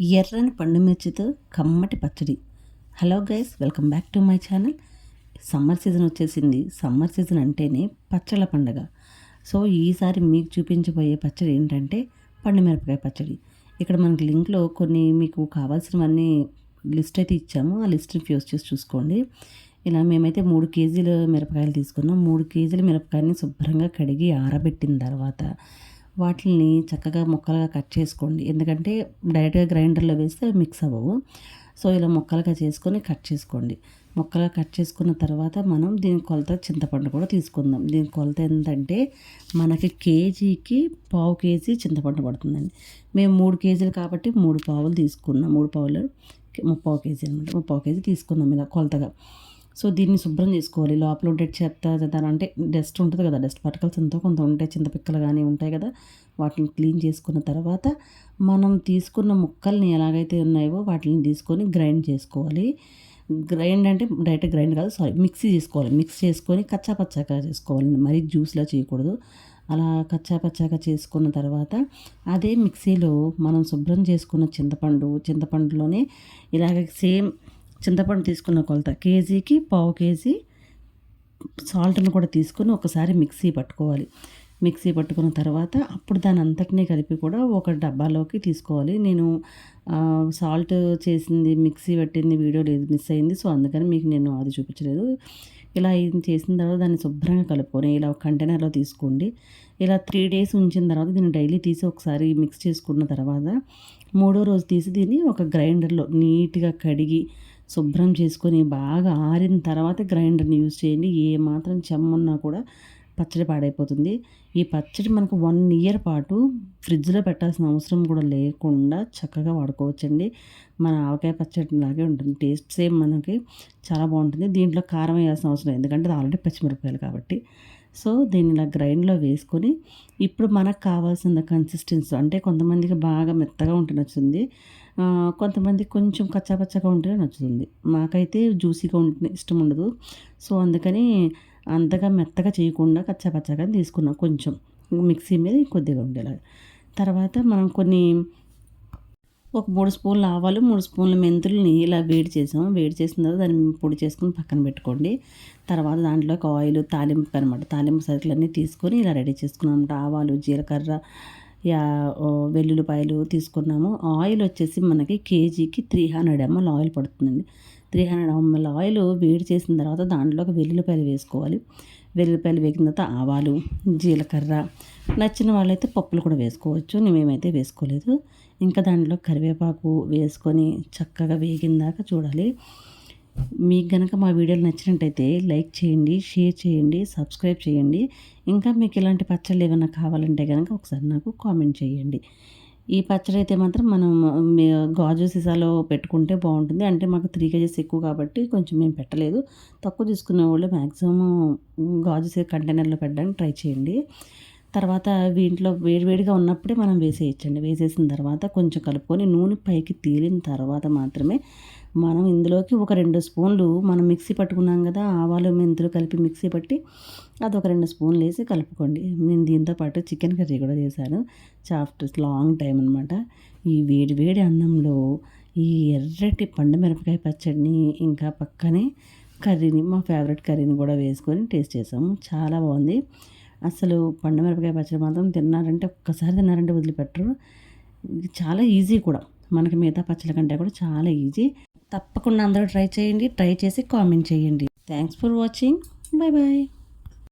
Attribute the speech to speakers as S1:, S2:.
S1: ఎర్రని పండు మిర్చితో కమ్మటి పచ్చడి. Hello guys welcome back to my channel. Summer season వచ్చేసింది. సమ్మర్ సీజన్ అంటేనే పచ్చళ్ళ పండగ. సో ఈసారి మీకు చూపించబోయే పచ్చడి ఏంటంటే పండు మిరపకాయ పచ్చడి. ఇక్కడ మనకి లింక్లో కొన్ని మీకు కావాల్సినవన్నీ లిస్ట్ అయితే ఇచ్చాము. ఆ లిస్ట్ని ఫ్యూస్ చేసి చూసుకోండి. ఇలా మేమైతే మూడు కేజీల మిరపకాయలు తీసుకున్నాం. మూడు కేజీల మిరపకాయని శుభ్రంగా కడిగి ఆరబెట్టిన తర్వాత వాటిని చక్కగా ముక్కలుగా కట్ చేసుకోండి. ఎందుకంటే డైరెక్ట్గా గ్రైండర్లో వేస్తే మిక్స్ అవ్వవు. సో ఇలా ముక్కలుగా చేసుకొని కట్ చేసుకోండి. ముక్కలుగా కట్ చేసుకున్న తర్వాత మనం దీని కొలత చింతపండు కూడా తీసుకుందాం. దీని కొలత ఏంటంటే మనకి కేజీకి పావు కేజీ చింతపండు పడుతుందండి. మేము మూడు కేజీలు కాబట్టి మూడు పావులు తీసుకున్నాం. మూడు పావులు ముప్పావు కేజీ అనమాట. ముప్పావు కేజీ తీసుకున్నాం ఇలా కొలతగా. సో దీన్ని శుభ్రం చేసుకోవాలి. లోపల ఉండే చెత్త చెత్త అంటే డస్ట్ ఉంటుంది కదా డస్ట్ పార్టికల్స్ ఎంతో కొంత ఉంటాయి. చింతపిక్కలు కానీ ఉంటాయి కదా వాటిని క్లీన్ చేసుకున్న తర్వాత మనం తీసుకున్న ముక్కల్ని ఎలాగైతే ఉన్నాయో వాటిని తీసుకొని గ్రైండ్ చేసుకోవాలి. గ్రైండ్ అంటే డైరెక్ట్ గ్రైండ్ కాదు సారీ మిక్సీ చేసుకోవాలి. మిక్స్ చేసుకొని కచ్చా పచ్చాగా చేసుకోవాలి. మరీ జ్యూస్లా చేయకూడదు. అలా కచ్చా పచ్చాగా చేసుకున్న తర్వాత అదే మిక్సీలో మనం శుభ్రం చేసుకున్న చింతపండు చింతపండులోనే ఇలాగ సేమ్ చింతపండు తీసుకున్న కొలత. కేజీకి పావు కేజీ సాల్ట్ని కూడా తీసుకొని ఒకసారి మిక్సీ పట్టుకోవాలి. మిక్సీ పట్టుకున్న తర్వాత అప్పుడు దాని అంతటినీ కలిపి కూడా ఒక డబ్బాలోకి తీసుకోవాలి. నేను సాల్ట్ చేసింది మిక్సీ పట్టింది వీడియో లేదు మిస్ అయింది. సో అందుకని మీకు నేను అది చూపించలేదు. ఇలా చేసిన తర్వాత దాన్ని శుభ్రంగా కలుపుకొని ఇలా ఒక కంటైనర్లో తీసుకోండి. ఇలా త్రీ డేస్ ఉంచిన తర్వాత దీన్ని డైలీ తీసి ఒకసారి మిక్స్ చేసుకున్న తర్వాత మూడో రోజు తీసి దీన్ని ఒక గ్రైండర్లో నీట్గా కడిగి శుభ్రం చేసుకొని బాగా ఆరిన తర్వాత గ్రైండర్ని యూజ్ చేయండి. ఏ మాత్రం చెమ్మన్నా కూడా పచ్చడి పాడైపోతుంది. ఈ పచ్చడి మనకు వన్ ఇయర్ పాటు ఫ్రిడ్జ్లో పెట్టాల్సిన అవసరం కూడా లేకుండా చక్కగా వాడుకోవచ్చండి. మన ఆవకాయ పచ్చడి లాగే ఉంటుంది. టేస్ట్ సేమ్ మనకి చాలా బాగుంటుంది. దీంట్లో కారం వేయాల్సిన అవసరం ఎందుకంటే అది ఆల్రెడీ పచ్చిమిరపకాయలు కాబట్టి. సో దీన్ని ఇలా గ్రైండ్లో వేసుకొని ఇప్పుడు మనకు కావాల్సిన కన్సిస్టెన్సీ అంటే కొంతమందికి బాగా మెత్తగా ఉంటే కొంతమంది కొంచెం కచ్చాపచ్చగా ఉంటేనే నచ్చుతుంది. మాకైతే జ్యూసీగా ఉంటే ఇష్టం ఉండదు. సో అందుకని అంతగా మెత్తగా చేయకుండా కచ్చాపచ్చగా తీసుకున్నాం కొంచెం. మిక్సీ మీద కొద్దిగా ఉండేలా. తర్వాత మనం కొన్ని ఒక మూడు స్పూన్లు ఆవాలు మూడు స్పూన్ల మెంతుల్ని ఇలా వేడి చేసాం. వేడి చేసిన తర్వాత దాన్ని పొడి చేసుకుని పక్కన పెట్టుకోండి. తర్వాత దాంట్లోకి ఆయిల్ తాలింపు అనమాట. తాలింపు సరుకులన్నీ తీసుకొని ఇలా రెడీ చేసుకున్నాం. ఆవాలు జీలకర్ర యా వెల్లుల్లిపాయలు తీసుకున్నాము. ఆయిల్ వచ్చేసి మనకి కేజీకి త్రీ హండ్రెడ్ ఎంఎల్ ఆయిల్ పడుతుందండి. త్రీ హండ్రెడ్ ఎంఎల్ ఆయిల్ వేడి చేసిన తర్వాత దాంట్లోకి వెల్లుల్లిపాయలు వేసుకోవాలి. వెల్లుల్లిపాయలు వేగిన తర్వాత ఆవాలు జీలకర్ర నచ్చిన వాళ్ళైతే పప్పులు కూడా వేసుకోవచ్చు. మేమైతే వేసుకోలేదు. ఇంకా దాంట్లో కరివేపాకు వేసుకొని చక్కగా వేగిన దాకా చూడాలి. మీకు కనుక మా వీడియోలు నచ్చినట్టయితే లైక్ చేయండి షేర్ చేయండి సబ్స్క్రైబ్ చేయండి. ఇంకా మీకు ఇలాంటి పచ్చళ్ళు ఏమైనా కావాలంటే కనుక ఒకసారి నాకు కామెంట్ చేయండి. ఈ పచ్చడి అయితే మాత్రం మనం గాజు సీసాలో పెట్టుకుంటే బాగుంటుంది. అంటే మాకు త్రీ కేజెస్ ఎక్కువ కాబట్టి కొంచెం మేము పెట్టలేదు. తక్కువ తీసుకునే వాళ్ళు మ్యాక్సిమం గాజు సీసా కంటైనర్లో పెట్టడానికి ట్రై చేయండి. తర్వాత వీటిలో వేడివేడిగా ఉన్నప్పుడే మనం వేసేయచ్చండి. వేసేసిన తర్వాత కొంచెం కలుపుకొని నూనె పైకి తేలిన తర్వాత మాత్రమే మనం ఇందులోకి ఒక రెండు స్పూన్లు మనం మిక్సీ పట్టుకున్నాం కదా ఆవాలు మెంతులు కలిపి మిక్సీ పట్టి అది ఒక రెండు స్పూన్లు వేసి కలుపుకోండి. నేను దీంతో పాటు చికెన్ కర్రీ కూడా చేశాను. చాఫ్ట్ లాంగ్ టైం అనమాట ఈ వేడి వేడి అన్నంలో ఈ ఎర్రటి పండు మిరపకాయ పచ్చడిని ఇంకా పక్కనే కర్రీని మా ఫేవరెట్ కర్రీని కూడా వేసుకొని టేస్ట్ చేసాము. చాలా బాగుంది. అసలు పండు మిరపకాయ పచ్చడి మాత్రం తిన్నారంటే ఒక్కసారి తిన్నారంటే వదిలిపెట్టరు. చాలా ఈజీ కూడా. మనకి మిగతా పచ్చళ్ళ కంటే కూడా చాలా ఈజీ. తప్పకుండా అందరూ ట్రై చేయండి ట్రై చేసి కామెంట్ చేయండి. Thanks for watching bye bye